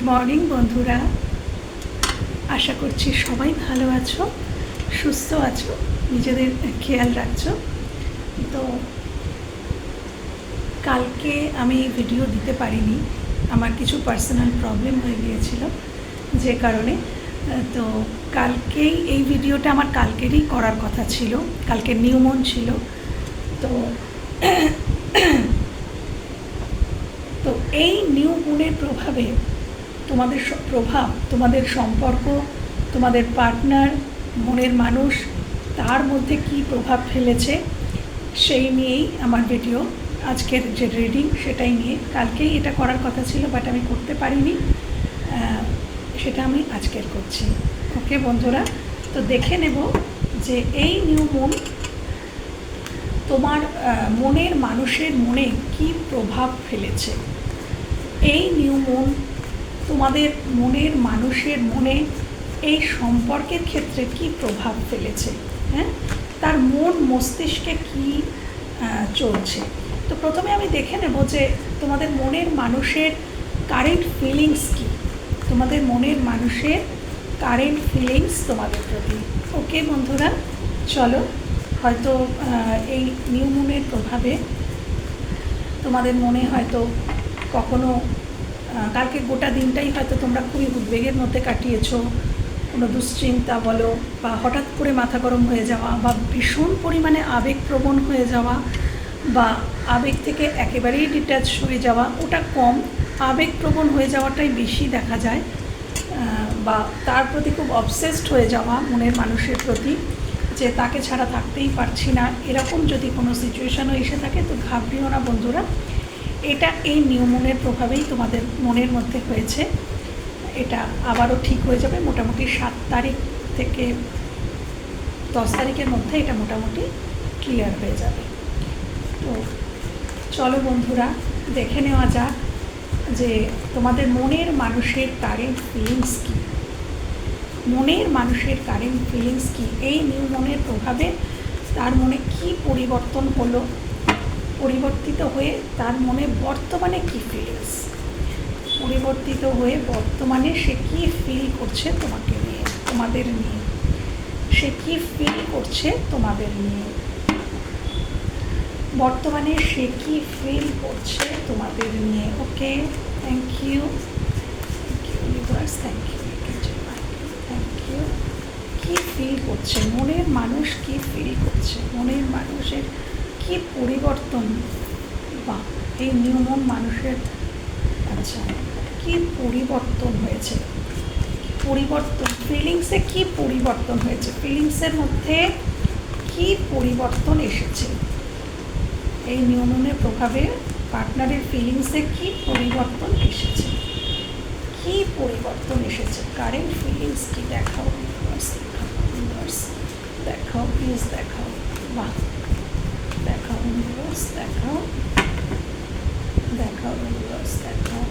Good morning বন্ধুরা। আশা করছি সবাই ভালো আছো, সুস্থ আছো, নিজেদের খেয়াল রাখছো। তো, কালকে আমি ভিডিও দিতে পারিনি, আমার কিছু পার্সোনাল প্রবলেম হয়ে গিয়েছিল, যে কারণে, তো কালকেই এই ভিডিওটা আমার কালকেরই করার কথা ছিল কালকে নিউমন ছিল। তো তো এই নিউ প্রভাবে তোমাদের প্রভাব, তোমাদের সম্পর্ক, তোমাদের পার্টনার মনের মানুষ, তার মধ্যে কি প্রভাব ফেলেছে, সেই নিয়েই আমার ভিডিও আজকের যে রিডিং সেটাই নিয়ে। কালকেই এটা করার কথা ছিল বাট আমি করতে পারিনি। সেটা আমি আজকের করছি। ওকে বন্ধুরা? তো দেখে নেব যে এই নিউ মুন তোমার মনের মানুষের মনে কি প্রভাব ফেলেছে? এই নিউ মুন তোমাদের মনের, মানুষের মনে এই সম্পর্কের ক্ষেত্রে কি প্রভাব ফেলেছে? হ্যাঁ? তার মন মস্তিষ্কে কি চলছে? তো প্রথমে আমি দেখে নেব যে তোমাদের মনের মানুষের কারেন্ট ফিলিংস কি? তোমাদের মনের মানুষের কারেন্ট ফিলিংস তোমাদের প্রতি। ওকে বন্ধুরা? চলো, হয়তো এই নিউ মুনের প্রভাবে তোমাদের মনে হয়তো কখনো কালকে গোটা দিনটাই হয়তো তোমরা খুবই উদ্বেগের মধ্যে কাটিয়েছো, কোনো দুশ্চিন্তা বলো, বা হঠাৎ করে মাথা গরম হয়ে যাওয়া, বা ভীষণ পরিমাণে আবেগপ্রবণ হয়ে যাওয়া, বা আবেগ থেকে একেবারেই ডিট্যাচ হয়ে যাওয়া, ওটা কম। আবেগপ্রবণ হয়ে যাওয়াটাই বেশি দেখা যায় বা তার প্রতি খুব অবসেসড হয়ে যাওয়া মনের মানুষের প্রতি, যে তাকে ছাড়া থাকতেই পারছি না। এরকম যদি কোনো সিচুয়েশানও এসে থাকে, তো ঘাবড়িও না বন্ধুরা। এটা এই নিউমনের প্রভাবেই তোমাদের মনের মধ্যে হয়েছে। এটা আবারও ঠিক হয়ে যাবে মোটামুটি সাত তারিখ থেকে দশ তারিখের মধ্যে এটা মোটামুটি ক্লিয়ার হয়ে যাবে। তো চলো বন্ধুরা, দেখে নেওয়া যাক যে তোমাদের মনের মানুষের কারেন্ট ফিলিংস কী। মনের মানুষের কারেন্ট ফিলিংস কী? এই নিউ মনের প্রভাবে তার মনে কি পরিবর্তন হলো? পরিবর্তিত হয়ে তার মনে বর্তমানে কি ফিলিংস পরিবর্তিত হয়ে বর্তমানে সে কি ফিল করছে তোমাকে নিয়ে, তোমাদের নিয়ে? সে কি ফিল করছে তোমাদের নিয়ে? বর্তমানে সে কি ফিল করছে তোমাদের নিয়ে? Okay thank you universe thank you thank you key feel করছে? মনের মানুষ কি ফিল করছে? মনের মানুষের কি পরিবর্তন? বা এই নিয়মন মানুষের আচ্ছা কি পরিবর্তন হয়েছে? পরিবর্তন? ফিলিংসে কি পরিবর্তন হয়েছে? ফিলিংসের মধ্যে কি পরিবর্তন এসেছে? এই নিয়মনের প্রভাবে পার্টনারের ফিলিংসে কি পরিবর্তন এসেছে? কি পরিবর্তন এসেছে? কারেন্ট ফিলিংস কি দেখাও? দেখাও প্লিজ দেখাও। বাহ! ইউনিভার্স দেখাও দেখাও ইউনিভার্স দেখাও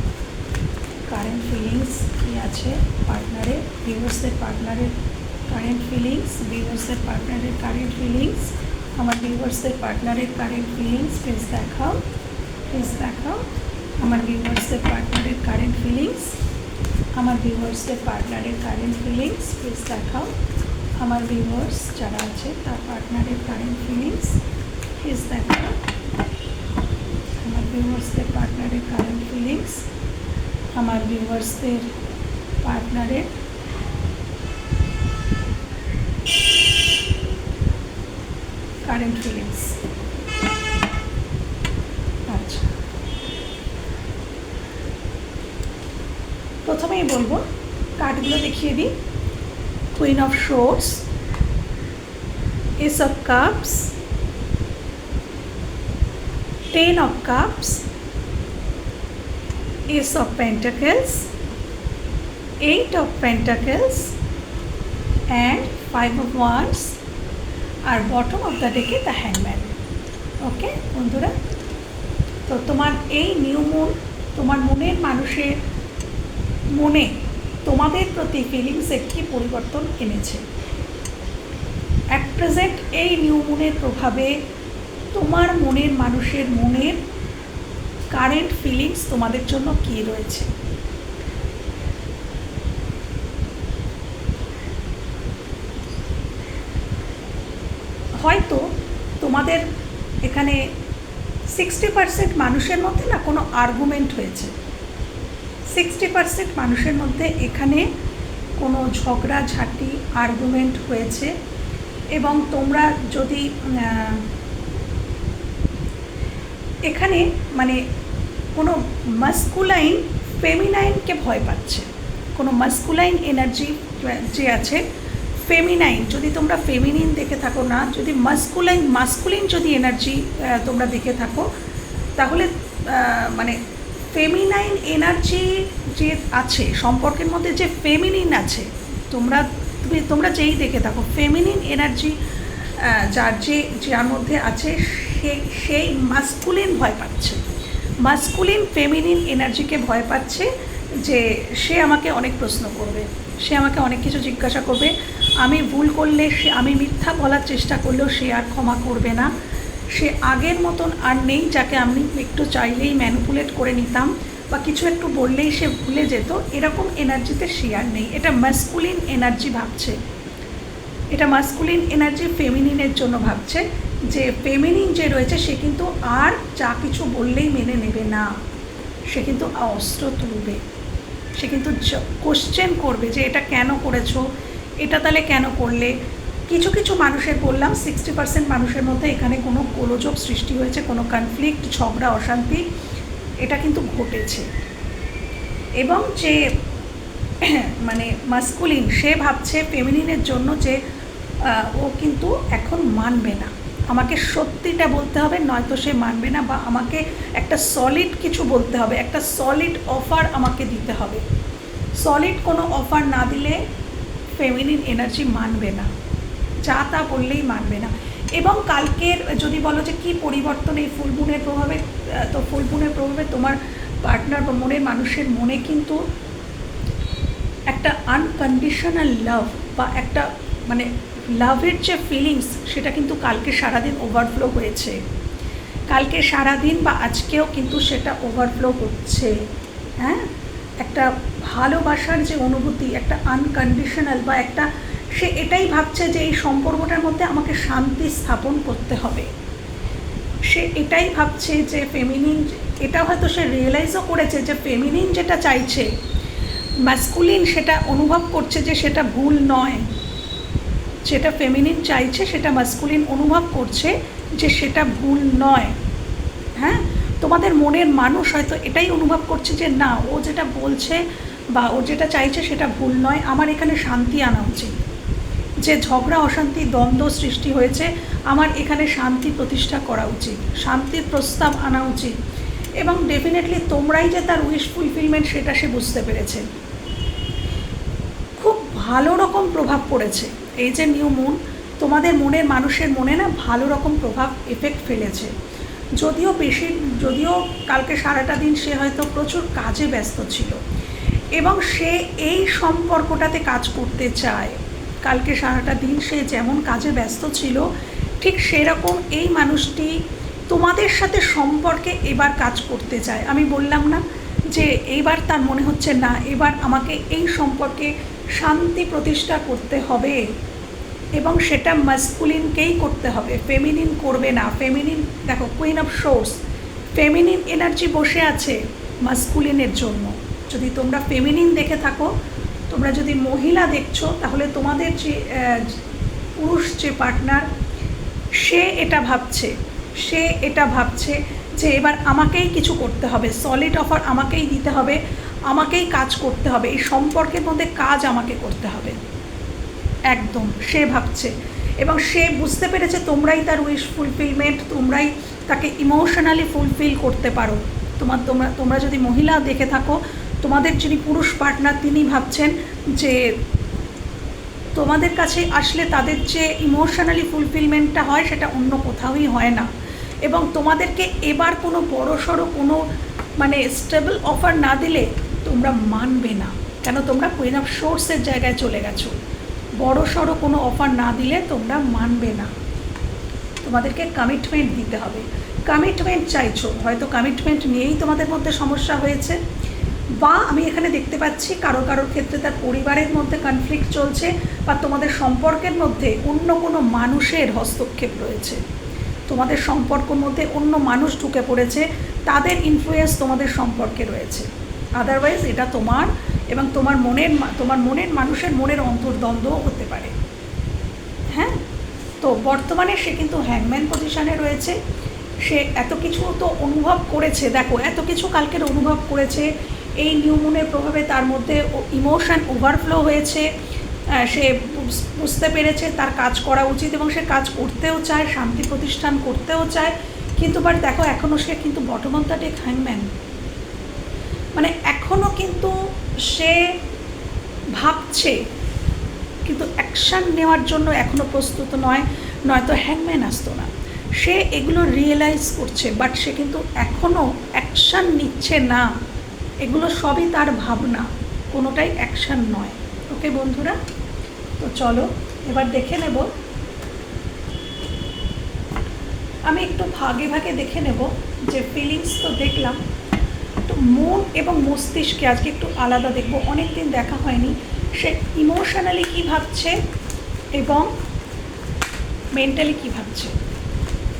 কারেন্ট ফিলিংস কি আছে? পার্টনারের ভিউয়ার্সদের পার্টনারের কারেন্ট ফিলিংস ভিউয়ার্সদের পার্টনারের কারেন্ট ফিলিংস আমার ভিউয়ার্সদের পার্টনারের কারেন্ট ফিলিংস প্লিজ দেখাও। প্লিজ দেখাও। আমার ভিউয়ার্সদের পার্টনারের কারেন্ট ফিলিংস আমার ভিউয়ার্সদের পার্টনারের কারেন্ট ফিলিংস প্লিজ দেখাও। আমার ভিউয়ার্স যারা আছে, তার পার্টনারের কারেন্ট ফিলিংস প্লিজ দেখাও আমার ভিউয়ার্সদের পার্টনারের কারেন্ট ফিলিংস আমার ভিউয়ার্সদের পার্টনারের কারেন্ট ফিলিংস আচ্ছা। প্রথমেই বলব কার্ডগুলো দেখিয়ে দিই। Queen of swords ace of cups ten of cups ace of pentacles eight of pentacles and five of wands আর বটম অফ দ্য ডেকে দ্য হ্যাংম্যান ওকে বন্ধুরা? তো তোমার এই নিউ মুন তোমার মনের মানুষের মনে তোমাদের প্রতি ফিলিংসে কী পরিবর্তন এনেছে? অ্যাট প্রেজেন্ট এই নিউ মুনের প্রভাবে তোমার মনের মানুষের মনের কারেন্ট ফিলিংস তোমাদের জন্য কি রয়েছে? হয়তো তোমাদের এখানে সিক্সটি পার্সেন্ট মানুষের মধ্যে না কোনো আর্গুমেন্ট হয়েছে। সিক্সটি পার্সেন্ট মানুষের মধ্যে এখানে কোনো ঝগড়া, ঝাঁটি আর্গুমেন্ট হয়েছে এবং তোমরা যদি এখানে মানে কোনো মাস্কুলাইন ফেমিনাইনকে ভয় পাচ্ছে। কোনো মাস্কুলাইন এনার্জি যে আছে ফেমিনাইন যদি তোমরা ফেমিনিন দেখে থাকো না, যদি মাস্কুলাইন মাস্কুলিন যদি এনার্জি তোমরা দেখে থাকো, তাহলে মানে ফেমিনাইন এনার্জি যে আছে, সম্পর্কের মধ্যে যে ফেমিনিন আছে, তোমরা, তুমি, তোমরা যেই দেখে থাকো ফেমিনিন এনার্জি যার যে, যার মধ্যে আছে সেই মাস্কুলিন ভয় পাচ্ছে। মাস্কুলিন ফেমিনিন এনার্জিকে ভয় পাচ্ছে যে সে আমাকে অনেক প্রশ্ন করবে, সে আমাকে অনেক কিছু জিজ্ঞাসা করবে। আমি ভুল করলে সে, আমি মিথ্যা বলার চেষ্টা করলেও সে আর ক্ষমা করবে না। সে আগের মতন আর নেই যাকে আমি একটু চাইলেই ম্যানুপুলেট করে নিতাম বা কিছু একটু বললেই সে ভুলে যেত, এরকম এনার্জিতে সে আর নেই। এটা মাস্কুলিন এনার্জি ভাবছে। এটা মাস্কুলিন এনার্জি ফেমিনিনের জন্য ভাবছে। যে ফেমিনিন যে রয়েছে, সে কিন্তু আর যা কিছু বললেই মেনে নেবে না। সে কিন্তু অস্ত্র তুলবে। সে কিন্তু কোশ্চেন করবে যে এটা কেন করেছ? এটা তাহলে কেন করলে? কিছু কিছু মানুষের বললাম সিক্সটি পার্সেন্ট মানুষের মধ্যে এখানে কোনো গোলযোগ সৃষ্টি হয়েছে, কোনো কনফ্লিক্ট ঝগড়া, অশান্তি, এটা কিন্তু ঘটেছে। এবং যে মানে মাস্কুলিন সে ভাবছে ফেমিনিনের জন্য যে ও কিন্তু এখন মানবে না। আমাকে সত্যিটা বলতে হবে, নয়তো সে মানবে না বা আমাকে একটা সলিড কিছু বলতে হবে, একটা সলিড অফার আমাকে দিতে হবে। সলিড কোনো অফার না দিলে ফেমিনিন এনার্জি মানবে না। যা তা বললেই মানবে না। এবং কালকের যদি বলো যে কী পরিবর্তন এই ফুলবুনের প্রভাবে, তো ফুলবুনের প্রভাবে তোমার পার্টনার বা মনের মানুষের মনে কিন্তু একটা আনকন্ডিশনাল লাভ বা একটা মানে লাভের যে ফিলিংস সেটা কিন্তু কালকে সারাদিন ওভারফ্লো হয়েছে। কালকে সারাদিন বা আজকেও কিন্তু সেটা ওভারফ্লো হচ্ছে। হ্যাঁ? একটা ভালোবাসার যে অনুভূতি, একটা আনকন্ডিশনাল বা একটা, সে এটাই ভাবছে যে এই সম্পর্কটার মধ্যে আমাকে শান্তি স্থাপন করতে হবে। সে এটাই ভাবছে যে ফেমিনিন এটা হয়তো সে রিয়েলাইজও করেছে যে ফেমিনিন যেটা চাইছে ম্যাসকুলিন সেটা অনুভব করছে যে সেটা ভুল নয়। যেটা ফেমিনিন চাইছে, সেটা মাস্কুলিন অনুভব করছে যে সেটা ভুল নয়। হ্যাঁ? তোমাদের মনের মানুষ হয়তো এটাই অনুভব করছে যে না, ও যেটা বলছে বা ও যেটা চাইছে সেটা ভুল নয়। আমার এখানে শান্তি আনা উচিত। যে ঝগড়া, অশান্তি, দ্বন্দ্ব সৃষ্টি হয়েছে, আমার এখানে শান্তি প্রতিষ্ঠা করা উচিত। শান্তির প্রস্তাব আনা উচিত। এবং ডেফিনেটলি তোমরাই যে তার উইশ ফুলফিলমেন্ট সেটা সে বুঝতে পেরেছে। ভালো রকম প্রভাব পড়েছে। এই যে নিউ মুন তোমাদের মনের মানুষের মনে না ভালো রকম প্রভাব এফেক্ট ফেলেছে। যদিও বেশি, যদিও কালকে সারাটা দিন সে হয়তো প্রচুর কাজে ব্যস্ত ছিল। এবং সে এই সম্পর্কটাতে কাজ করতে চায়। কালকে সারাটা দিন সে যেমন কাজে ব্যস্ত ছিল, ঠিক সেরকম এই মানুষটি তোমাদের সাথে সম্পর্কে এবার কাজ করতে চায়। আমি বললাম না যে এইবার তার মনে হচ্ছে না, এবার আমাকে এই সম্পর্কে শান্তি প্রতিষ্ঠা করতে হবে এবং সেটা মাস্কুলিনকেই করতে হবে। ফেমিনিন করবে না। ফেমিনিন দেখো queen of swords feminine energy বসে আছে মাস্কুলিনের জন্য। যদি তোমরা ফেমিনিন দেখে থাকো, তোমরা যদি মহিলা দেখছ, তাহলে তোমাদের যে পুরুষ যে পার্টনার সে এটা ভাবছে, সে এটা ভাবছে যে এবার আমাকেই কিছু করতে হবে। সলিড অফার আমাকেই দিতে হবে। আমাকেই কাজ করতে হবে, এই সম্পর্কের মধ্যে কাজ আমাকে করতে হবে। একদম, সে ভাবছে এবং সে বুঝতে পেরেছে তোমরাই তার উইশ ফুলফিলমেন্ট তোমরাই তাকে ইমোশনালি ফুলফিল করতে পারো। তোমার, তোমরা তোমরা যদি মহিলা দেখে থাকো, তোমাদের যিনি পুরুষ পার্টনার তিনি ভাবছেন যে তোমাদের কাছে আসলে তাদের যে ইমোশনালি ফুলফিলমেন্টটা হয়, সেটা অন্য কোথাওই হয় না। এবং তোমাদেরকে এবার কোনো বড় সড়ো কোনো মানে স্টেবল অফার না দিলে তোমরা মানবে না। কেন তোমরা কুইন অফ সোর্সের জায়গায় চলে গেছো। বড় সড়ো কোনো অফার না দিলে তোমরা মানবে না। তোমাদেরকে কমিটমেন্ট দিতে হবে। কমিটমেন্ট চাইছো। হয়তো কমিটমেন্ট নিয়েই তোমাদের মধ্যে সমস্যা হয়েছে। বা আমি এখানে দেখতে পাচ্ছি কারও কারোর ক্ষেত্রে তার পরিবারের মধ্যে কনফ্লিক্ট চলছে বা তোমাদের সম্পর্কের মধ্যে অন্য কোনো মানুষের হস্তক্ষেপ রয়েছে। তোমাদের সম্পর্কের মধ্যে অন্য মানুষ ঢুকে পড়েছে। তাদের ইনফ্লুয়েন্স তোমাদের সম্পর্কে রয়েছে। আদারওয়াইজ এটা তোমার এবং তোমার মনের তোমার মনের মানুষের মনের অন্তর্দ্বন্দ্বও হতে পারে। হ্যাঁ? তো বর্তমানে সে কিন্তু হ্যাংম্যান পজিশনে রয়েছে। সে এত কিছু তো অনুভব করেছে। দেখো, এত কিছু কালকের অনুভব করেছে। এই নিউমুনের প্রভাবে তার মধ্যে ইমোশন ওভারফ্লো হয়েছে। সে বুঝতে পেরেছে তার কাজ করা উচিত এবং সে কাজ করতেও চায়, শান্তি প্রতিষ্ঠান করতেও চায়। কিন্তু বাট দেখো এখনও সে কিন্তু বর্তমান তার টেক হ্যাংম্যান মানে এখনও কিন্তু সে ভাবছে, কিন্তু অ্যাকশান নেওয়ার জন্য এখনও প্রস্তুত নয়, নয়তো হ্যাংম্যান আসতো না। সে এগুলো রিয়েলাইজ করছে বাট সে কিন্তু এখনও অ্যাকশান নিচ্ছে না। এগুলো সবই তার ভাবনা, কোনোটাই অ্যাকশান নয়। ওকে বন্ধুরা? তো চলো, এবার দেখে নেব। আমি একটু ভাগে ভাগে দেখে নেব যে ফিলিংস তো দেখলাম তো মন এবং মস্তিষ্কে আজকে একটু আলাদা দেখব অনেক দিন দেখা হয়নি। সে ইমোশনালি কী ভাবছে এবং মেন্টালি কী ভাবছে?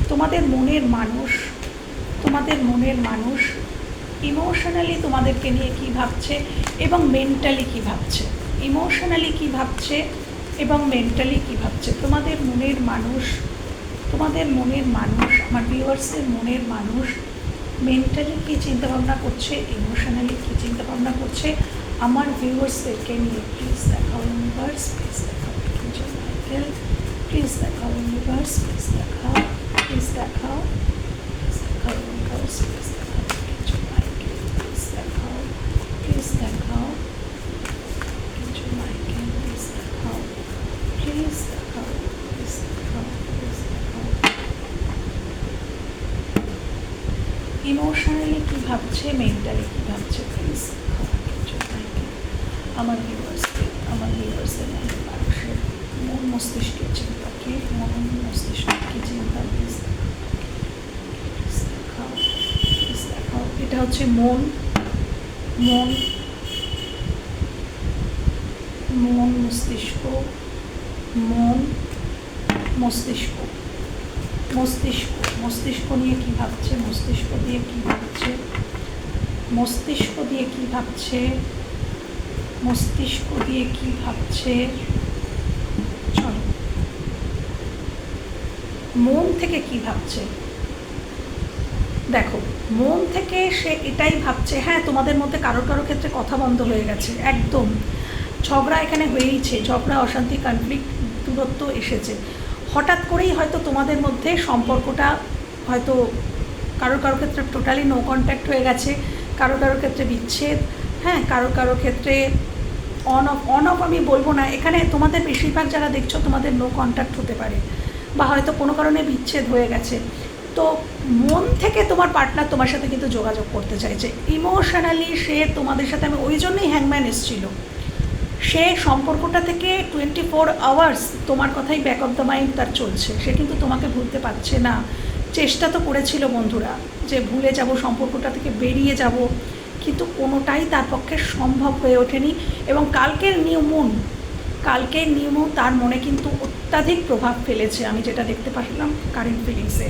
তোমাদের মনের মানুষ, তোমাদের মনের মানুষ ইমোশনালি তোমাদেরকে নিয়ে কী ভাবছে এবং মেন্টালি কী ভাবছে? ইমোশনালি কী ভাবছে এবং মেন্টালি কী ভাবছে? তোমাদের মনের মানুষ, তোমাদের মনের মানুষ, আমার ভিউয়ার্সের মনের মানুষ মেন্টালি কী চিন্তাভাবনা করছে ইমোশনালি কী চিন্তাভাবনা করছে, আমার ভিউয়ার্সদেরকে নিয়ে প্লিজ দেখাও ইউনিভার্স প্লিজ দেখাও মাইকেল প্লিজ দেখাও ইউনিভার্স প্লিজ দেখাও প্লিজ দেখাও প্লিজ দেখাও ইউনিভার্স প্লিজ দেখাও মাইকেল প্লিজ দেখাও প্লিজ দেখাও এঞ্জেল মাইকেল প্লিজ দেখাও প্লিজ দেখাও প্লিজ দেখাও প্লিজ দেখাও ইমোশনালি কী ভাবছে মেন্টালি কী ভাবছে প্লিজ আমার ভিউয়ার্সকে আমার ভিউয়ার্সের মনে মানুষের মন মস্তিষ্কের চিন্তাকে মন মস্তিষ্ককে চিন্তা? প্লিজ দেখাও প্লিজ দেখাও। এটা হচ্ছে মন মন মন মস্তিষ্ক মন মস্তিষ্ক মস্তিষ্ক মস্তিষ্ক নিয়ে কী ভাবছে, মস্তিষ্ক দিয়ে কী ভাবছে? মস্তিষ্ক দিয়ে কি ভাবছে? মস্তিষ্ক দিয়ে কি ভাবছে? চলো। মন থেকে কি ভাবছে? দেখো, মন থেকে সে এটাই ভাবছে হ্যাঁ তোমাদের মধ্যে কারোর কারোর ক্ষেত্রে কথা বন্ধ হয়ে গেছে, একদম। ঝগড়া এখানে হয়েইছে, ঝগড়া, অশান্তি কনফ্লিক্ট দূরত্ব এসেছে। হঠাৎ করেই হয়তো তোমাদের মধ্যে সম্পর্কটা হয়তো কারোর কারোর ক্ষেত্রে টোটালি নো কন্ট্যাক্ট হয়ে গেছে। কারোর কারও ক্ষেত্রে বিচ্ছেদ হ্যাঁ কারও কারও ক্ষেত্রে অন অফ অন অফ আমি বলব না। এখানে তোমাদের বেশিরভাগ যারা দেখছ তোমাদের নো কন্ট্যাক্ট হতে পারে বা হয়তো কোনো কারণে বিচ্ছেদ হয়ে গেছে। তো মন থেকে তোমার পার্টনার তোমার সাথে কিন্তু যোগাযোগ করতে চাইছে। ইমোশনালি সে তোমাদের সাথে, আমি ওই জন্যই হ্যাংম্যান এসেছিল। সে সম্পর্কটা থেকে টোয়েন্টি ফোর আওয়ার্স তোমার কথাই ব্যাক অফ দ্য মাইন্ড তার চলছে। সে কিন্তু তোমাকে ভুলতে পারছে না। চেষ্টা তো করেছিল বন্ধুরা যে ভুলে যাব, সম্পর্কটা থেকে বেরিয়ে যাব, কিন্তু কোনোটাই তার পক্ষে সম্ভব হয়ে ওঠেনি এবং কালকের নিয়মন কালকের নিয়মও তার মনে কিন্তু অত্যাধিক প্রভাব ফেলেছে, আমি যেটা দেখতে পারলাম কারেন্ট ফিলিংসে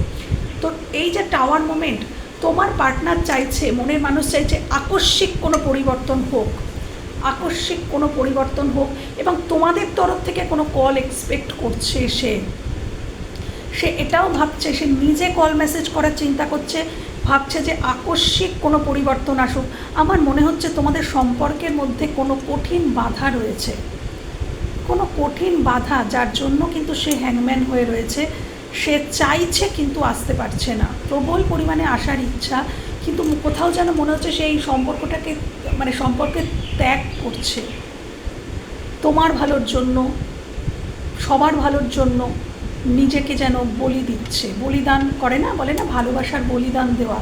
তো এই যে টাওয়ার মোমেন্ট তোমার পার্টনার চাইছে, মনের মানুষ চাইছে আকস্মিক কোনো পরিবর্তন হোক, আকস্মিক কোনো পরিবর্তন হোক এবং তোমাদের তরফ থেকে কোনো কল এক্সপেক্ট করছে সে। সে এটাও ভাবছে, সে নিজে কল মেসেজ করার চিন্তা করছে, ভাবছে যে আকস্মিক কোনো পরিবর্তন আসুক। আমার মনে হচ্ছে তোমাদের সম্পর্কের মধ্যে কোনো কঠিন বাধা রয়েছে। কোনো কঠিন বাধা যার জন্য কিন্তু সে হ্যাংম্যান হয়ে রয়েছে। সে চাইছে কিন্তু আসতে পারছে না। প্রবল পরিমাণে আসার ইচ্ছা, কিন্তু কোথাও যেন মনে হচ্ছে সে এই সম্পর্কটাকে মানে সম্পর্কে ত্যাগ করছে। তোমার ভালোর জন্য, সবার ভালোর জন্য নিজেকে যেন বলি দিচ্ছে। বলিদান করে না, বলে না, ভালোবাসার বলিদান দেওয়া।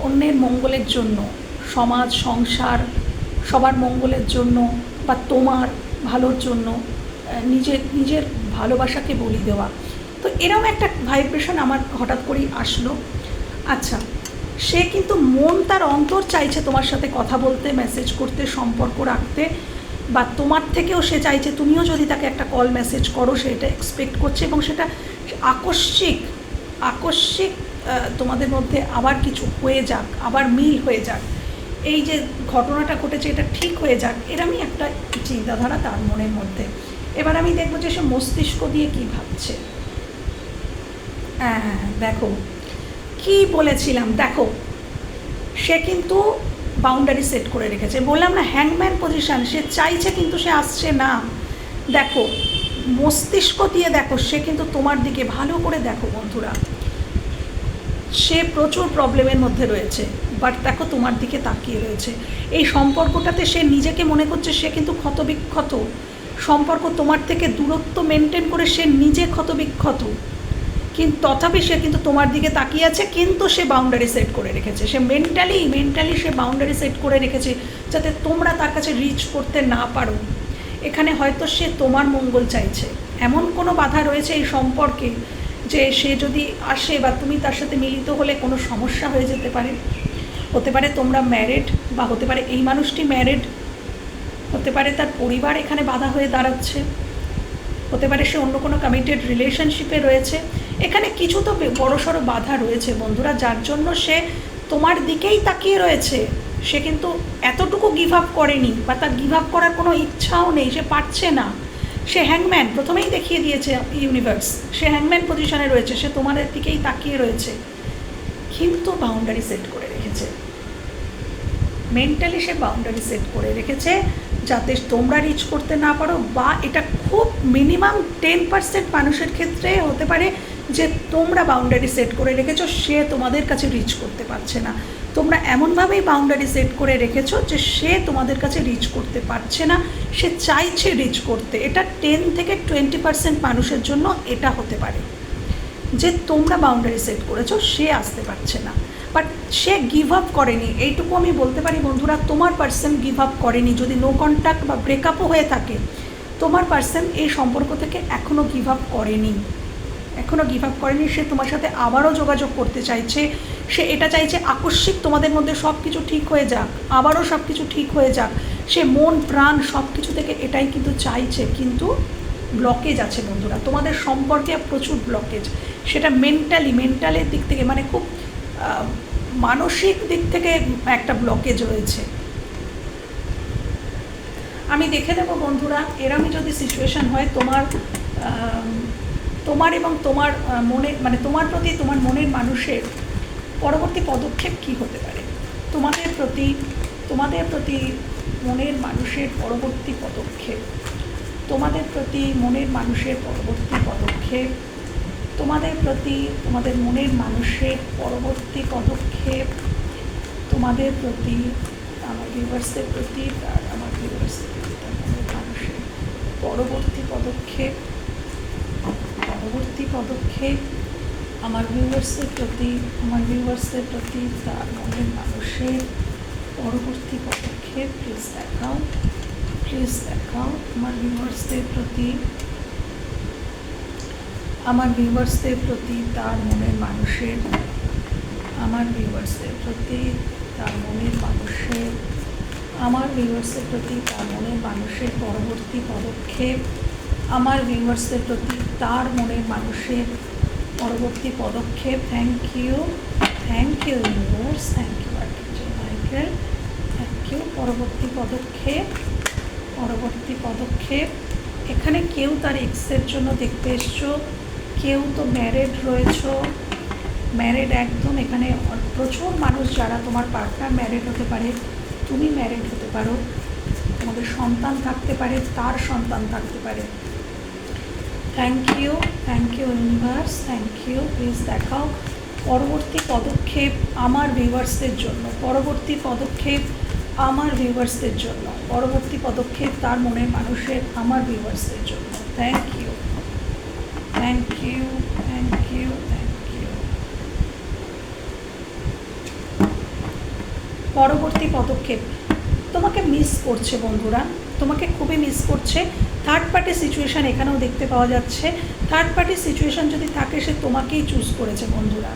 অন্যের মঙ্গলের জন্য, সমাজ, সংসার, সবার মঙ্গলের জন্য বা তোমার ভালোর জন্য নিজের নিজের ভালোবাসাকে বলি দেওয়া। তো এরকম একটা ভাইব্রেশন আমার হঠাৎ করেই আসলো। আচ্ছা সে কিন্তু মন তার অন্তর চাইছে তোমার সাথে কথা বলতে মেসেজ করতে, সম্পর্ক রাখতে। বা তোমার থেকেও সে চাইছে, তুমিও যদি তাকে একটা কল মেসেজ করো, সে এটা এক্সপেক্ট করছে এবং সেটা আকস্মিক আকস্মিক তোমাদের মধ্যে আবার কিছু হয়ে যাক, আবার মিল হয়ে যাক। এই যে ঘটনাটা ঘটেছে, এটা ঠিক হয়ে যাক, এরমই একটা চিন্তাধারা তার মনের মধ্যে। এবার আমি দেখব যে সে মস্তিষ্ক দিয়ে কি ভাবছে। হ্যাঁ দেখো, কি বলেছিলাম? দেখো, সে কিন্তু বাউন্ডারি সেট করে রেখেছে। বললাম না হ্যাংম্যান পজিশন সে চাইছে কিন্তু সে আসছে না। দেখো, মস্তিষ্ক দিয়ে দেখো, সে কিন্তু তোমার দিকে ভালো করে দেখো বন্ধুরা। সে প্রচুর প্রবলেমের মধ্যে রয়েছে বাট দেখো তোমার দিকে তাকিয়ে রয়েছে। এই সম্পর্কটাতে সে নিজেকে মনে করছে সে কিন্তু ক্ষতবিক্ষত। সম্পর্ক তোমার থেকে দূরত্ব মেনটেন করে সে নিজে ক্ষতবিক্ষত। কিন্তু তথাপি সে কিন্তু তোমার দিকে তাকিয়ে আছে, কিন্তু সে বাউন্ডারি সেট করে রেখেছে। সে মেন্টালি মেন্টালি সে বাউন্ডারি সেট করে রেখেছে, যাতে তোমরা তার কাছে রিচ করতে না পারো। এখানে হয়তো সে তোমার মঙ্গল চাইছে। এমন কোনো বাধা রয়েছে এই সম্পর্কে যে সে যদি আসে বা তুমি তার সাথে মিলিত হলে কোনো সমস্যা হয়ে যেতে পারে। হতে পারে তোমরা ম্যারেড বা হতে পারে এই মানুষটি ম্যারেড হতে পারে তার পরিবার এখানে বাধা হয়ে দাঁড়াচ্ছে। হতে পারে সে অন্য কোনো কমিটেড রিলেশনশিপে রয়েছে। এখানে কিছু তো বড়সড় বাধা রয়েছে বন্ধুরা, যার জন্য সে তোমার দিকেই তাকিয়ে রয়েছে। সে কিন্তু এতটুকু গিভ আপ করেনি বা তার গিভ আপ করার কোনো ইচ্ছাও নেই, সে পারছে না। সে হ্যাংম্যান প্রথমেই দেখিয়ে দিয়েছে ইউনিভার্স সে হ্যাংম্যান পজিশনে রয়েছে, সে তোমাদের দিকেই তাকিয়ে রয়েছে। কিন্তু বাউন্ডারি সেট করে রেখেছে। মেন্টালি সে বাউন্ডারি সেট করে রেখেছে, যাতে তোমরা রিচ করতে না পারো বা এটা খুব মিনিমাম টেন পার্সেন্ট মানুষের ক্ষেত্রে হতে পারে। যে তোমরা বাউন্ডারি সেট করে রেখেছো, সে তোমাদের কাছে রিচ করতে পারছে না। তোমরা এমনভাবেই বাউন্ডারি সেট করে রেখেছো যে সে তোমাদের কাছে রিচ করতে পারছে না। সে চাইছে রিচ করতে। এটা টেন থেকে টোয়েন্টি পার্সেন্ট মানুষের জন্য এটা হতে পারে। যে তোমরা বাউন্ডারি সেট করেছ, সে আসতে পারছে না। বাট সে গিভ আপ করেনি। এইটুকু আমি বলতে পারি বন্ধুরা, তোমার পার্সন গিভ আপ করেনি। যদি নো কন্ট্যাক্ট বা ব্রেকআপও হয়ে থাকে, তোমার পার্সন এই সম্পর্ক থেকে এখনও গিভ আপ করেনি। এখনও গিভ আপ করেনি, সে তোমার সাথে আবারও যোগাযোগ করতে চাইছে, সে এটা চাইছে আকস্মিক তোমাদের মধ্যে সব কিছু ঠিক হয়ে যাক, আবারও সব কিছু ঠিক হয়ে যাক। সে মন, প্রাণ সব কিছু থেকে এটাই কিন্তু চাইছে, কিন্তু ব্লকেজ আছে বন্ধুরা। তোমাদের সম্পর্কে প্রচুর ব্লকেজ সেটা মেন্টালি মেন্টালের দিক থেকে মানে খুব মানসিক দিক থেকে একটা ব্লকেজ রয়েছে। আমি দেখে দেবো বন্ধুরা, এরমই যদি সিচুয়েশন হয় তোমার তোমার এবং তোমার আহ, মনে তোমার প্রতি তোমার মনের মানুষের পরবর্তী পদক্ষেপ কি হতে পারে? তোমাদের প্রতি তোমাদের প্রতি মনের মানুষের পরবর্তী পদক্ষেপ তোমাদের প্রতি মনের মানুষের পরবর্তী পদক্ষেপ তোমাদের প্রতি তোমাদের মনের মানুষের পরবর্তী পদক্ষেপ তোমাদের প্রতি আমার ভিউয়ার্সদের প্রতি আর আমার ভিউয়ার্সদের প্রতি মনের মানুষের পরবর্তী পদক্ষেপ পরবর্তী পদক্ষেপ আমার ভিউয়ার্সদের প্রতি, আমার ভিউয়ার্সদের প্রতি, তার মনের মানুষের পরবর্তী পদক্ষেপ প্লিজ দেখাও প্লিজ দেখাও আমার ভিউয়ার্সদের প্রতি। আমার ভিউয়ার্সদের প্রতি তার মনের মানুষের, আমার ভিউয়ার্সদের প্রতি তার মনের মানুষের, আমার ভিউয়ার্সদের প্রতি তার মনের মানুষের পরবর্তী পদক্ষেপ, আমার ভিউয়ার্সদের প্রতি তার মনের মানুষের পরবর্তী পদক্ষেপ। Thank you thank you universe thank you architect Michael thank you পরবর্তী পদক্ষেপ পরবর্তী পদক্ষেপ। এখানে কেউ তার এক্সের জন্য দেখতে এসছো, কেউ তো ম্যারেড রয়েছো। ম্যারেড একদম এখানে প্রচুর মানুষ যারা তোমার পার্টনার ম্যারেড হতে পারে, তুমি ম্যারেড হতে পারো। তোমাদের সন্তান থাকতে পারে, তার সন্তান থাকতে পারে। Thank you thank you universe thank you please দেখাও। পরবর্তী পদক্ষেপ আমার ভিউয়ার্সদের জন্য। পরবর্তী পদক্ষেপ আমার ভিউয়ার্সদের জন্য। পরবর্তী পদক্ষেপ তার মনের মানুষের, আমার ভিউয়ার্সদের জন্য। Thank you thank you thank you thank you পরবর্তী পদক্ষেপ। তোমাকে মিস করছে বন্ধুরা। তোমাকে খুবই মিস করছে। থার্ড পার্টি সিচুয়েশান এখানেও দেখতে পাওয়া যাচ্ছে। থার্ড পার্টি সিচুয়েশান যদি থাকে, সে তোমাকেই চুজ করেছে বন্ধুরা।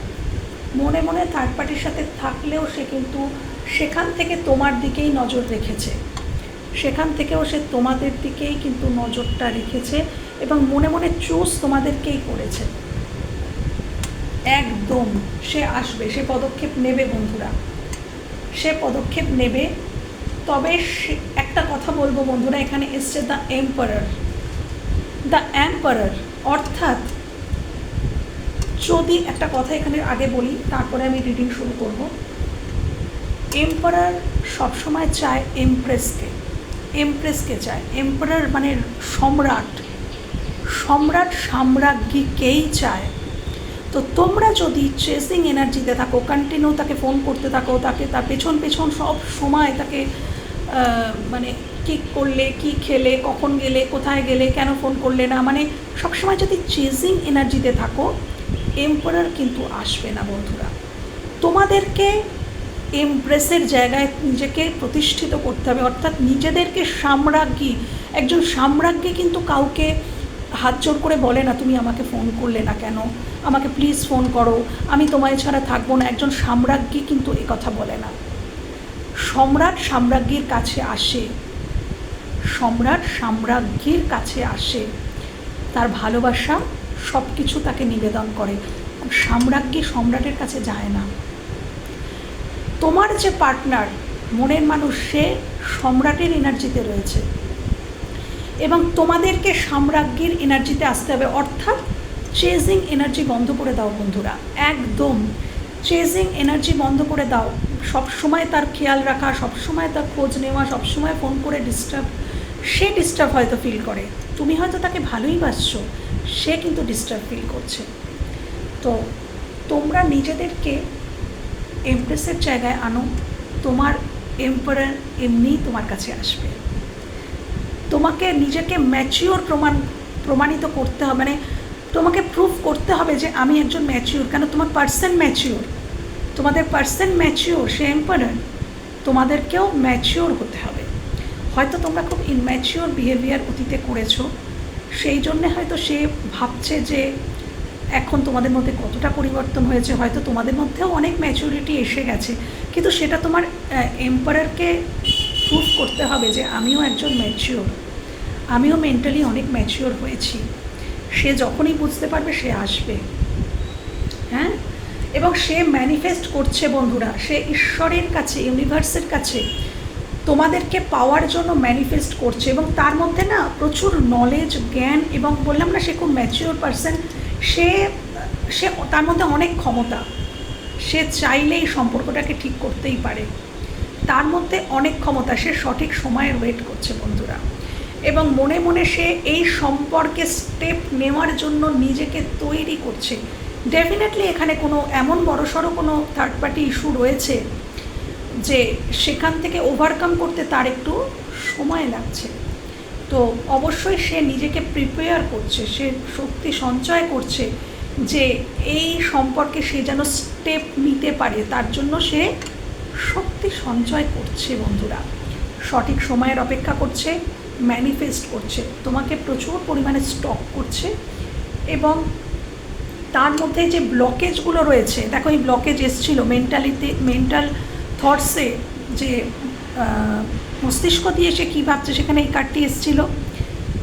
মনে মনে থার্ড পার্টির সাথে থাকলেও সে কিন্তু সেখান থেকে তোমার দিকেই নজর রেখেছে। সেখান থেকেও সে তোমাদের দিকেই কিন্তু নজরটা রেখেছে এবং মনে মনে চুজ তোমাদেরকেই করেছে। একদম। সে আসবে, সে পদক্ষেপ নেবে বন্ধুরা। সে পদক্ষেপ নেবে। তবে একটা কথা বলব বন্ধুরা, এখানে এসছে দ্য এম্পারার দ্য অ্যাম্পারার অর্থাৎ যদি একটা কথা এখানে আগে বলি, তারপরে আমি রিডিং শুরু করব। এম্পারার সবসময় চায় এমপ্রেসকে এমপ্রেসকে চায়। এম্পারার মানে সম্রাট। সম্রাট সাম্রাজ্ঞীকেই চায়। তো তোমরা যদি চেসিং এনার্জিতে থাকো কন্টিনিউ তাকে ফোন করতে থাকো, তাকে তার পেছন পেছন সব সময় তাকে মানে কী করলে, কি খেলে, কখন গেলে, কোথায় গেলে, কেন ফোন করলে না? মানে সবসময় যদি চেজিং এনার্জিতে থাকো এম্পারার কিন্তু আসবে না বন্ধুরা। তোমাদেরকে এমপ্রেসের জায়গায় নিজেকে প্রতিষ্ঠিত করতে হবে। অর্থাৎ নিজেদেরকে সাম্রাজ্ঞী, একজন সাম্রাজ্ঞী কিন্তু কাউকে হাত জোর করে বলে না, তুমি আমাকে ফোন করলে না কেন? আমাকে প্লিজ ফোন করো। আমি তোমায় ছাড়া থাকব না। একজন সাম্রাজ্ঞী কিন্তু কথা বলে না। সম্রাট সাম্রাজ্ঞীর কাছে আসে। সম্রাট সাম্রাজ্ঞীর কাছে আসে। তার ভালোবাসা সব কিছু তাকে নিবেদন করে। সাম্রাজ্ঞী সম্রাটের কাছে যায় না। তোমার যে পার্টনার মনের মানুষ, সে সম্রাটের এনার্জিতে রয়েছে। এবং তোমাদেরকে সাম্রাজ্ঞীর এনার্জিতে আসতে হবে। অর্থাৎ চেজিং এনার্জি বন্ধ করে দাও বন্ধুরা। একদম। চেজিং এনার্জি বন্ধ করে দাও। সব সময় তার খেয়াল রাখা, সব সময় তার খোঁজ নেওয়া, সব সময় ফোন করে ডিস্টার্ব সে ডিস্টার্ব হয়তো ফিল করে। তুমি হয়তো তাকে ভালোই বাসছো, সে কিন্তু ডিস্টার্ব ফিল করছে। তো তোমরা নিজেদেরকে এমপ্রেসের জায়গায় আনো, তোমার এম্পারার এমনিই তোমার কাছে আসবে। তোমাকে নিজেকে ম্যাচিওর প্রমাণ, প্রমাণিত করতে হবে মানে তোমাকে প্রুফ করতে হবে যে আমি একজন ম্যাচিওর কেন তোমার পার্সন ম্যাচিওর তোমাদের পার্সন ম্যাচিওর সে এম্পারার তোমাদেরকেও ম্যাচিওর হতে হবে। হয়তো তোমরা খুব ইনম্যাচিওর বিহেভিয়ার অতীতে করেছ, সেই জন্যে হয়তো সে ভাবছে যে এখন তোমাদের মধ্যে কতটা পরিবর্তন হয়েছে, হয়তো তোমাদের মধ্যেও অনেক ম্যাচুরিটি এসে গেছে। কিন্তু সেটা তোমার এম্পারারকে প্রুফ করতে হবে যে আমিও একজন ম্যাচিওর আমিও মেন্টালি অনেক ম্যাচিওর হয়েছি। সে যখনই বুঝতে পারবে, সে আসবে। হ্যাঁ? এবং সে ম্যানিফেস্ট করছে বন্ধুরা, সে ঈশ্বরের কাছে ইউনিভার্সের কাছে, তোমাদেরকে পাওয়ার জন্য ম্যানিফেস্ট করছে এবং তার মধ্যে না প্রচুর নলেজ জ্ঞান এবং বললাম না সে খুব ম্যাচিওর পারসন সে সে তার মধ্যে অনেক ক্ষমতা। সে চাইলেই সম্পর্কটাকে ঠিক করতেই পারে। তার মধ্যে অনেক ক্ষমতা, সে সঠিক সময়ের ওয়েট করছে বন্ধুরা। এবং মনে মনে সে এই সম্পর্কে স্টেপ নেওয়ার জন্য নিজেকে তৈরি করছে। ডেফিনেটলি এখানে কোনো এমন বড়সড় কোনো থার্ড পার্টি ইস্যু রয়েছে যে সেখান থেকে ওভারকাম করতে তার একটু সময় লাগছে। তো অবশ্যই সে নিজেকে প্রিপেয়ার করছে, সে শক্তি সঞ্চয় করছে যে এই সম্পর্কে সে যেন স্টেপ নিতে পারে, তার জন্য সে শক্তি সঞ্চয় করছে বন্ধুরা। সঠিক সময়ের অপেক্ষা করছে ম্যানিফেস্ট করছে, তোমাকে প্রচুর পরিমাণে স্টক করছে এবং তার মধ্যে যে ব্লকেজগুলো রয়েছে, দেখো এই ব্লকেজ এসছিল মেন্টালিতে মেন্টাল থটসে যে মস্তিষ্ক দিয়ে সে কী ভাবছে, সেখানে এই কার্ডটি এসছিল।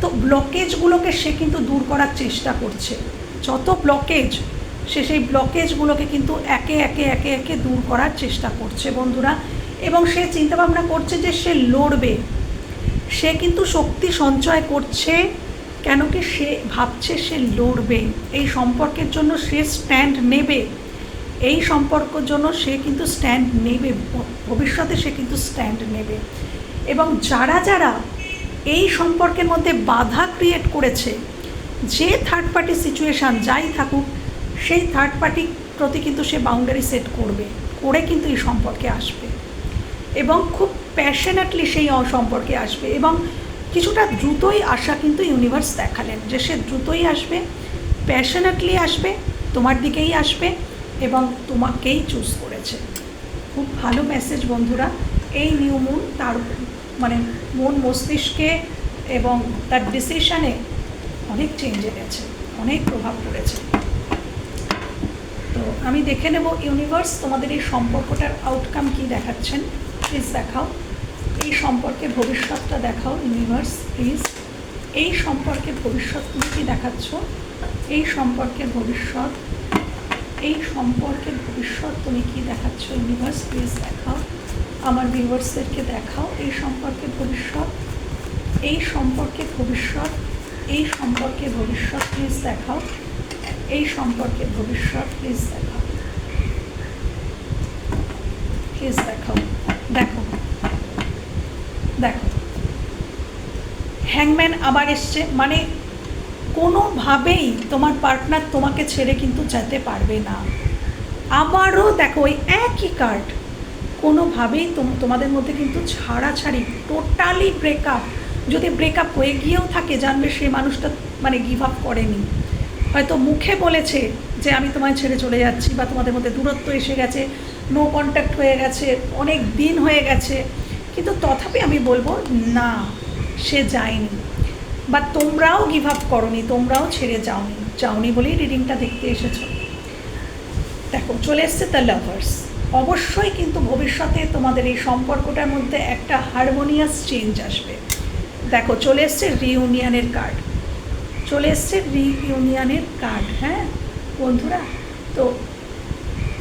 তো ব্লকেজগুলোকে সে কিন্তু দূর করার চেষ্টা করছে। যত ব্লকেজ সে সেই ব্লকেজগুলোকে কিন্তু একে একে একে একে দূর করার চেষ্টা করছে বন্ধুরা। এবং সে চিন্তাভাবনা করছে যে সে লড়বে। সে কিন্তু শক্তি সঞ্চয় করছে কেন কি সে ভাবছে সে লড়বে? এই সম্পর্কের জন্য সে স্ট্যান্ড নেবে। এই সম্পর্কের জন্য সে কিন্তু স্ট্যান্ড নেবে। ভবিষ্যতে সে কিন্তু স্ট্যান্ড নেবে। এবং যারা যারা এই সম্পর্কের মধ্যে বাধা ক্রিয়েট করেছে, যে থার্ড পার্টি সিচুয়েশান যাই থাকুক, সেই থার্ড পার্টির প্রতি কিন্তু সে বাউন্ডারি সেট করবে, করে কিন্তু এই সম্পর্কে আসবে। এবং খুব প্যাশনেটলি সেই সম্পর্কে আসবে। এবং কিছুটা দ্রুতই আসা কিন্তু ইউনিভার্স দেখালেন যে সে দ্রুতই আসবে প্যাশনেটলি আসবে, তোমার দিকেই আসবে এবং তোমাকেই চুজ করেছে। খুব ভালো মেসেজ বন্ধুরা, এই নিউ মুন তার মানে মন মস্তিষ্কে এবং তার ডিসিশনে অনেক চেঞ্জ এনেছে, অনেক প্রভাব পড়েছে। তো আমি দেখে নেব ইউনিভার্স তোমাদের এই সম্পর্কটার আউটকাম কি দেখাচ্ছেন। প্লিজ দেখাও। এই সম্পর্কে ভবিষ্যৎটা দেখাও ইউনিভার্স প্লিজ এই সম্পর্কে ভবিষ্যৎ তুমি কি দেখাচ্ছ? এই সম্পর্কে ভবিষ্যৎ, এই সম্পর্কের ভবিষ্যৎ তুমি কি দেখাচ্ছ? ইউনিভার্স প্লিজ দেখাও। আমার ভিউয়ার্সদেরকে দেখাও, এই সম্পর্কে ভবিষ্যৎ। এই সম্পর্কে ভবিষ্যৎ, এই সম্পর্কে ভবিষ্যৎ প্লিজ দেখাও। এই সম্পর্কে ভবিষ্যৎ প্লিজ দেখাও। প্লিজ দেখাও। দেখো। দেখো। হ্যাংম্যান আবার এসছে মানে কোনোভাবেই তোমার পার্টনার তোমাকে ছেড়ে কিন্তু যেতে পারবে না। আবারও দেখো, ওই একই কার্ড কোনোভাবেই তোম- তোমাদের মধ্যে কিন্তু ছাড়াছাড়ি টোটালি ব্রেকআপ যদি ব্রেকআপ হয়ে গিয়েও থাকে, জানবে সেই মানুষটা মানে গিভ আপ করেনি। হয়তো মুখে বলেছে যে, আমি তোমায় ছেড়ে চলে যাচ্ছি বা তোমাদের মধ্যে দূরত্ব এসে গেছে নো কন্ট্যাক্ট হয়ে গেছে, অনেক দিন হয়ে গেছে। কিন্তু তথাপি আমি বলব, না, সে যায়নি। বা তোমরাও গিভ আপ করনি, তোমরাও ছেড়ে যাওনি যাওনি বলেই রিডিংটা দেখতে এসেছ। দেখো, চলে এসছে দ্য লাভার্স অবশ্যই কিন্তু ভবিষ্যতে তোমাদের এই সম্পর্কটার মধ্যে একটা হারমোনিয়াস চেঞ্জ আসবে। দেখো, চলে এসছে রিউনিয়নের কার্ড চলে এসছে রিইউনিয়নের কার্ড হ্যাঁ? বন্ধুরা, তো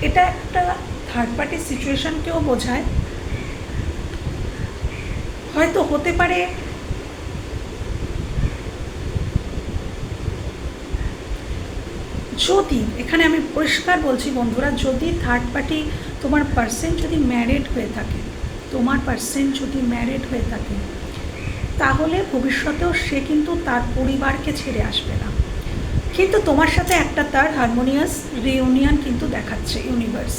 এটা একটা থার্ড পার্টি সিচুয়েশনকেও বোঝায়। হয়তো হতে পারে। যদি এখানে আমি পরিষ্কার বলছি বন্ধুরা, যদি থার্ড পার্টি তোমার পার্সেন্ট যদি ম্যারিড হয়ে থাকে, তোমার পার্সেন্ট যদি ম্যারিড হয়ে থাকে, তাহলে ভবিষ্যতেও সে কিন্তু তার পরিবারকে ছেড়ে আসবে না। কিন্তু তোমার সাথে একটা তার হারমোনিয়াস রিউনিয়ন কিন্তু দেখাচ্ছে ইউনিভার্স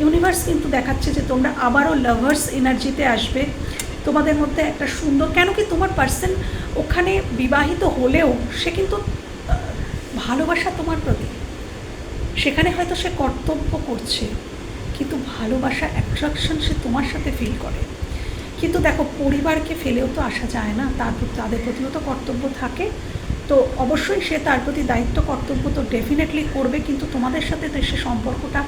ইউনিভার্স কিন্তু দেখাচ্ছে যে তোমরা আবারও লাভার্স এনার্জিতে আসবে। তোমাদের মধ্যে একটা সুন্দর, কেন কি তোমার পার্সন ওখানে বিবাহিত হলেও সে কিন্তু ভালোবাসা তোমার প্রতি। সেখানে হয়তো সে কর্তব্য করছে, কিন্তু ভালোবাসা অ্যাট্রাকশন সে তোমার সাথে ফিল করে। কিন্তু দেখো, পরিবারকে ফেলেও তো আসা যায় না, তার তাদের প্রতিও তো কর্তব্য থাকে। তো অবশ্যই সে তার প্রতি দায়িত্ব, কর্তব্য তো ডেফিনেটলি করবে, কিন্তু তোমাদের সাথে তো সে সম্পর্কটা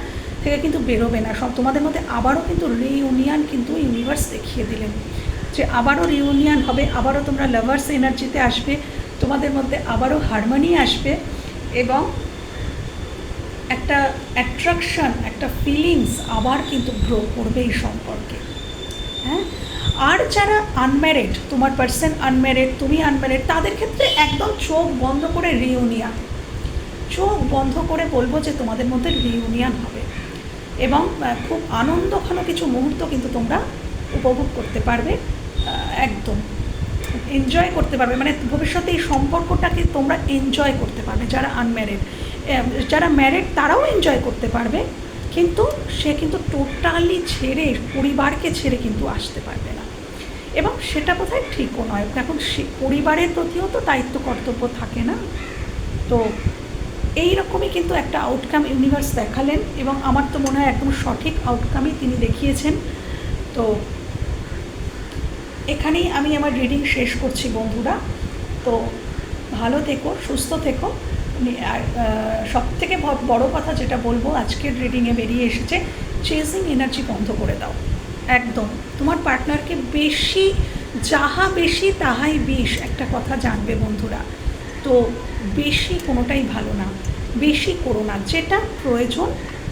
থেকে কিন্তু বেরোবে না। সব তোমাদের মধ্যে আবারও কিন্তু রিউনিয়ন কিন্তু ইউনিভার্স দেখিয়ে দিলেন। যে আবারও রিউনিয়ন হবে, আবারও তোমরা লাভার্স এনার্জিতে আসবে, তোমাদের মধ্যে আবারও হারমোনি আসবে এবং একটা অ্যাট্রাকশন একটা ফিলিংস আবার কিন্তু গ্রো করবে এই সম্পর্কে। হ্যাঁ? আর যারা আনম্যারিড তোমার পার্সন আনম্যারিড তুমি আনম্যারিড তাদের ক্ষেত্রে একদম চোখ বন্ধ করে রিউনিয়ন চোখ বন্ধ করে বলব যে তোমাদের মধ্যে রিউনিয়ন হবে এবং খুব আনন্দঘন কিছু মুহূর্ত কিন্তু তোমরা উপভোগ করতে পারবে। একদম। এনজয় করতে পারবে। মানে ভবিষ্যতে এই সম্পর্কটাকে তোমরা এনজয় করতে পারবে, যারা আনম্যারিড যারা ম্যারিড তারাও এনজয় করতে পারবে, কিন্তু সে কিন্তু টোটালি ছেড়ে, পরিবারকে ছেড়ে কিন্তু আসতে পারবে না। এবং সেটা বোধহয় ঠিকও নয়। এখন সে, পরিবারের প্রতিও তো দায়িত্ব, কর্তব্য থাকে না। তো এই রকমই কিন্তু একটা আউটকাম ইউনিভার্স দেখালেন এবং আমার তো মনে হয় একদম সঠিক আউটকামই তিনি দেখিয়েছেন। তো এখানেই আমি আমার রিডিং শেষ করছি বন্ধুরা। তো ভালো থেকো, সুস্থ থেকো। আর সব থেকে বড় কথা যেটা বলব, আজকের রিডিংয়ে বেরিয়ে এসেছে চেজিং এনার্জি বন্ধ করে দাও। একদম। তোমার পার্টনারকে বেশি, যাহা বেশি তাহাই বেশ একটা কথা জানবে বন্ধুরা। তো বেশি কোনোটাই ভালো না। বেশি করো না। যেটা প্রয়োজন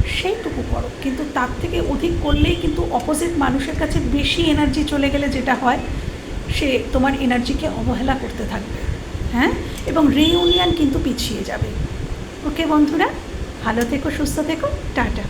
সেইটুকু করো। কিন্তু তার থেকে অধিক করলেই কিন্তু অপোজিট মানুষের কাছে বেশি এনার্জি চলে গেলে যেটা হয়, সে তোমার এনার্জিকে অবহেলা করতে থাকবে। হ্যাঁ? এবং রিইউনিয়ন কিন্তু পিছিয়ে যাবে। ওকে বন্ধুরা? ভালো থেকো, সুস্থ থেকো। টাটা।